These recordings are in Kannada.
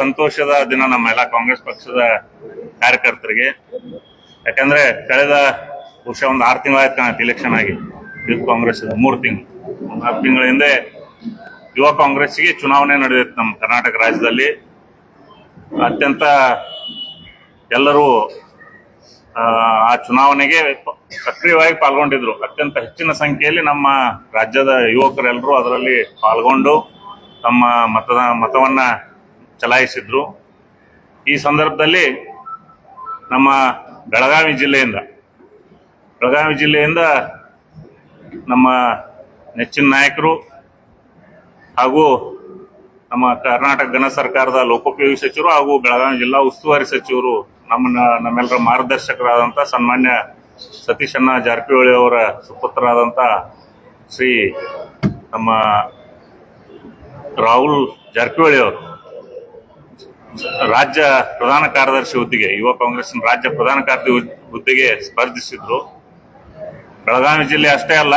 ಸಂತೋಷದ ದಿನ ನಮ್ಮ ಎಲ್ಲ ಕಾಂಗ್ರೆಸ್ ಪಕ್ಷದ ಕಾರ್ಯಕರ್ತರಿಗೆ. ಯಾಕಂದ್ರೆ ಕಳೆದ ವರ್ಷ ಒಂದು ಆರು ತಿಂಗಳಾಯ್ತು ಕಾಣತ್ತೆ ಇಲೆಕ್ಷನ್ ಆಗಿ. ಯೂತ್ ಕಾಂಗ್ರೆಸ್ ಮೂರು ತಿಂಗಳು. ನಾಲ್ಕು ತಿಂಗಳ ಹಿಂದೆ ಯುವ ಕಾಂಗ್ರೆಸ್ಗೆ ಚುನಾವಣೆ ನಡೆದಿತ್ತು ನಮ್ಮ ಕರ್ನಾಟಕ ರಾಜ್ಯದಲ್ಲಿ. ಅತ್ಯಂತ ಎಲ್ಲರೂ ಆ ಚುನಾವಣೆಗೆ ಸಕ್ರಿಯವಾಗಿ ಪಾಲ್ಗೊಂಡಿದ್ರು. ಅತ್ಯಂತ ಹೆಚ್ಚಿನ ಸಂಖ್ಯೆಯಲ್ಲಿ ನಮ್ಮ ರಾಜ್ಯದ ಯುವಕರೆಲ್ಲರೂ ಅದರಲ್ಲಿ ಪಾಲ್ಗೊಂಡು ತಮ್ಮ ಮತದ ಮತವನ್ನ ಚಲಾಯಿಸಿದ್ರು. ಈ ಸಂದರ್ಭದಲ್ಲಿ ನಮ್ಮ ಬೆಳಗಾವಿ ಜಿಲ್ಲೆಯಿಂದ ಬೆಳಗಾವಿ ಜಿಲ್ಲೆಯಿಂದ ನಮ್ಮ ನೆಚ್ಚಿನ ನಾಯಕರು ಹಾಗೂ ನಮ್ಮ ಕರ್ನಾಟಕ ಗಣ ಸರ್ಕಾರದ ಲೋಕೋಪಯೋಗಿ ಸಚಿವರು ಹಾಗೂ ಬೆಳಗಾವಿ ಜಿಲ್ಲಾ ಉಸ್ತುವಾರಿ ಸಚಿವರು ನಮ್ಮನ್ನ, ನಮ್ಮೆಲ್ಲರ ಮಾರ್ಗದರ್ಶಕರಾದಂಥ ಸನ್ಮಾನ್ಯ ಸತೀಶಣ್ಣ ಜಾರಕಿಹೊಳಿ ಅವರ ಸುಪುತ್ರರಾದಂಥ ಶ್ರೀ ನಮ್ಮ ರಾಹುಲ್ ಜಾರಕಿಹೊಳಿ ಅವರು. ರಾಜ್ಯ ಪ್ರಧಾನ ಕಾರ್ಯದರ್ಶಿ ಹುದ್ದೆಗೆ, ಯುವ ಕಾಂಗ್ರೆಸ್ನ ರಾಜ್ಯ ಪ್ರಧಾನ ಕಾರ್ಯದರ್ಶಿ ಹುದ್ದೆಗೆ ಸ್ಪರ್ಧಿಸಿದ್ರು. ಬೆಳಗಾವಿ ಜಿಲ್ಲೆ ಅಷ್ಟೇ ಅಲ್ಲ,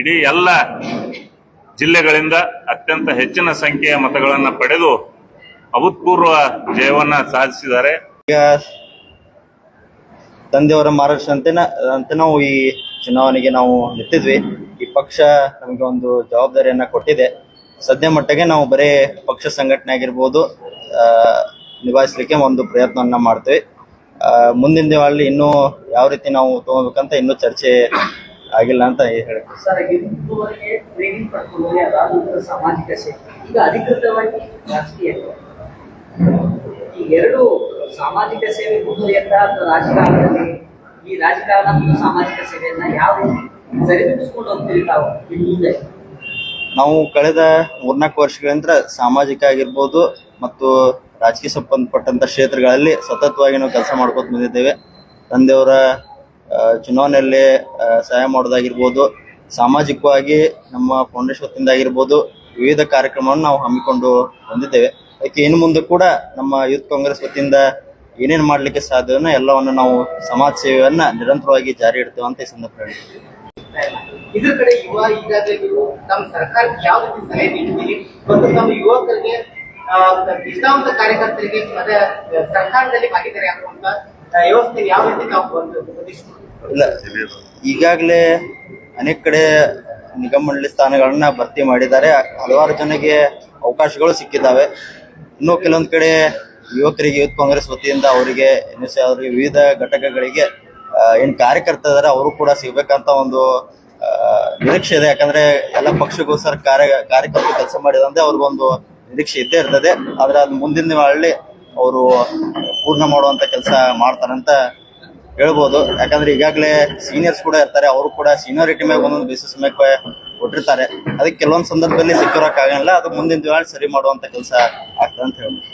ಇಡೀ ಎಲ್ಲ ಜಿಲ್ಲೆಗಳಿಂದ ಅತ್ಯಂತ ಹೆಚ್ಚಿನ ಸಂಖ್ಯೆಯ ಮತಗಳನ್ನ ಪಡೆದು ಅಭೂತಪೂರ್ವ ಜಯವನ್ನ ಸಾಧಿಸಿದ್ದಾರೆ. ತಂದೆಯವರ ಮಾರ್ಗದರ್ಶನಂತೆ ಅಂತ ನಾವು ಈ ಚುನಾವಣೆಗೆ ನಾವು ನಿಂತಿದ್ವಿ. ಈ ಪಕ್ಷ ನಮಗೆ ಒಂದು ಜವಾಬ್ದಾರಿಯನ್ನ ಕೊಟ್ಟಿದೆ. ಸದ್ಯ ಮಟ್ಟಿಗೆ ನಾವು ಬರೀ ಪಕ್ಷ ಸಂಘಟನೆ ಆಗಿರ್ಬೋದು ನಿಭಾಯಿಸ್ಲಿಕ್ಕೆ ಒಂದು ಪ್ರಯತ್ನವನ್ನು ಮಾಡ್ತೀವಿ. ಮುಂದಿನ ದಿನಗಳಲ್ಲಿ ಇನ್ನೂ ಯಾವ ರೀತಿ ನಾವು ತಗೋಬೇಕಂತ ಇನ್ನೂ ಚರ್ಚೆ ಆಗಿಲ್ಲ ಅಂತ ಹೇಳಿ ಎರಡು ಸಾಮಾಜಿಕ ಸೇವೆ ರಾಜಕಾರಣದಲ್ಲಿ ಈ ರಾಜಕಾರಣ ಮತ್ತು ಸಾಮಾಜಿಕ ಸೇವೆಯನ್ನ ಯಾವ ಸರಿದೂಗಿಸ್ಕೊಂಡು ತಾವು? ಮುಂದೆ? ನಾವು ಕಳೆದ ಮೂರ್ನಾಲ್ಕು ವರ್ಷಗಳಿಂದ ಸಾಮಾಜಿಕ ಆಗಿರ್ಬೋದು ಮತ್ತು ರಾಜಕೀಯ ಸಂಬಂಧಪಟ್ಟಂತ ಕ್ಷೇತ್ರಗಳಲ್ಲಿ ಸತತವಾಗಿ ನಾವು ಕೆಲಸ ಮಾಡ್ಕೊತ ಬಂದಿದ್ದೇವೆ. ತಂದೆಯವರ ಚುನಾವಣೆಯಲ್ಲಿ ಸಹಾಯ ಮಾಡೋದಾಗಿರ್ಬೋದು, ಸಾಮಾಜಿಕವಾಗಿ ನಮ್ಮ ಫೌಂಡೇಶನ್ ವತಿಯಿಂದ ಆಗಿರ್ಬೋದು, ವಿವಿಧ ಕಾರ್ಯಕ್ರಮವನ್ನು ನಾವು ಹಮ್ಮಿಕೊಂಡು ಬಂದಿದ್ದೇವೆ. ಅದಕ್ಕೆ ಇನ್ನು ಮುಂದೆ ಕೂಡ ನಮ್ಮ ಯೂತ್ ಕಾಂಗ್ರೆಸ್ ವತಿಯಿಂದ ಏನೇನು ಮಾಡಲಿಕ್ಕೆ ಸಾಧ್ಯವನ್ನ ಎಲ್ಲವನ್ನು ನಾವು ಸಮಾಜ ಸೇವೆಯನ್ನ ನಿರಂತರವಾಗಿ ಜಾರಿ ಇಡ್ತೇವೆ ಅಂತ ಈ ಸಂದರ್ಭ ಯುವಕರಿಗೆ ಕಾರ್ಯಕರ್ತರಿಗೆ ಸರ್ಕಾರದಲ್ಲಿ ಭಾಗಿದಾರಿ ಆಗುವಂತ ವ್ಯವಸ್ಥೆ ಯಾವ ರೀತಿ ನಾವು? ಇಲ್ಲ. ಈಗಾಗಲೇ ಅನೇಕ ಕಡೆ ನಿಗಮ ಮಂಡಳಿ ಸ್ಥಾನಗಳನ್ನ ಭರ್ತಿ ಮಾಡಿದ್ದಾರೆ. ಹಲವಾರು ಜನಗೆ ಅವಕಾಶಗಳು ಸಿಕ್ಕಿದ್ದಾವೆ. ಇನ್ನು ಕೆಲವೊಂದು ಕಡೆ ಯುವಕರಿಗೆ, ಯೂತ್ ಕಾಂಗ್ರೆಸ್ ವತಿಯಿಂದ ಅವರಿಗೆ ಅವರಿಗೆ ವಿವಿಧ ಘಟಕಗಳಿಗೆ ಏನು ಏನ್ ಕಾರ್ಯಕರ್ತ ಇದಾರೆ, ಅವರು ಕೂಡ ಸಿಗ್ಬೇಕಂತ ಒಂದು ನಿರೀಕ್ಷೆ ಇದೆ. ಯಾಕಂದ್ರೆ ಎಲ್ಲ ಪಕ್ಷಗೋಸ್ಕರ ಕಾರ್ಯ, ಕಾರ್ಯಕರ್ತರು ಕೆಲಸ ಮಾಡಿದಂತೆ ಅವ್ರಿಗೊಂದು ನಿರೀಕ್ಷೆ ಇದ್ದೇ ಇರ್ತದೆ, ಆದ್ರೆ ಅದು ಮುಂದಿನ ದಿನಗಳಲ್ಲಿ ಅವರು ಪೂರ್ಣ ಮಾಡುವಂತ ಕೆಲಸ ಮಾಡ್ತಾರಂತ ಹೇಳ್ಬೋದು. ಯಾಕಂದ್ರೆ ಈಗಾಗಲೇ ಸೀನಿಯರ್ಸ್ ಕೂಡ ಇರ್ತಾರೆ, ಅವರು ಕೂಡ ಸೀನಿಯರಿಟಿ ಮೇಲೆ ಒಂದೊಂದು ಬೇಸಿಸ್ ಮೇಲೆ ಕೊಟ್ಟಿರ್ತಾರೆ. ಅದಕ್ಕೆ ಕೆಲವೊಂದು ಸಂದರ್ಭದಲ್ಲಿ ಸಿಕ್ಕಿರೋಕ್ಕಾಗಲ್ಲ ಅದು ಮುಂದಿನ ದಿನ ಸರಿ ಮಾಡುವಂತ ಕೆಲಸ ಆಗ್ತದೆ ಅಂತ ಹೇಳ್ಬೋದು.